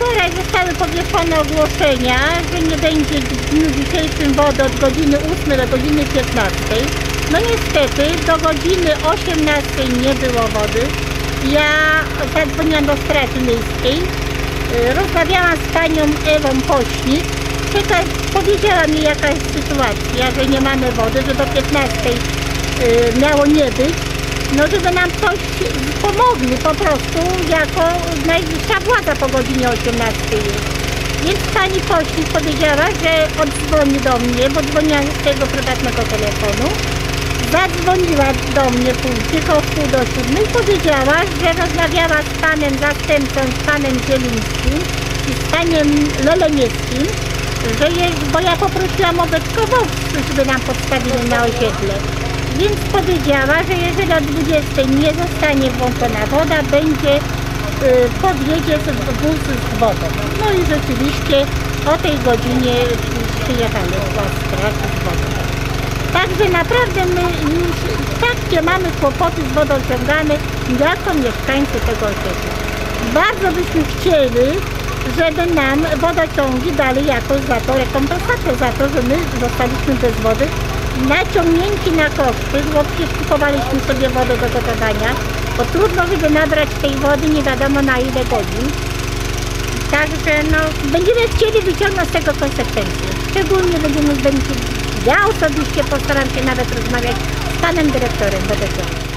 Wczoraj zostały powieszone ogłoszenia, że nie będzie w dniu dzisiejszym wody od godziny 8 do godziny 15. No niestety do godziny 18 nie było wody. Ja zadzwoniłam do Straży Miejskiej, y, rozmawiałam z panią Ewą Pośnik, Przekaz powiedziała mi jaka jest sytuacja, że nie mamy wody, że do 15 y, miało nie być, no żeby nam coś pomogli po prostu jako najwyższa władza po godzinie 18 jest. Więc pani Pośnik powiedziała, że odzwoni do mnie, bo dzwoniłam z tego prywatnego telefonu. Zadzwoniła do mnie później, koło wpół do siódmej, powiedziała, że rozmawiała z panem zastępcą, z panem Zielińskim i z panem Leleniewskim, że jest, bo ja poprosiłam o beczkowowców, żeby nam podstawili na osiedle. Więc powiedziała, że jeżeli o 20 nie zostanie włączona woda, będzie y, podjedzie z- wóz z wodą. No i rzeczywiście o tej godzinie przyjechali straż z wodą. Także naprawdę my już takie mamy kłopoty z wodociągami jako mieszkańcy tego osiedla. Bardzo byśmy chcieli, żeby nam wodociągi dali jakoś za to rekompensatę, za to, że my zostaliśmy bez wody. Naciągnięci na koszty, bo przecież sobie wodę do gotowania, bo trudno, żeby nabrać tej wody nie wiadomo na ile godzin. Także no, będziemy chcieli wyciągnąć z tego konsekwencje. Szczególnie będziemy, będzie, ja osobiście postaram się nawet rozmawiać z panem dyrektorem wodociągu.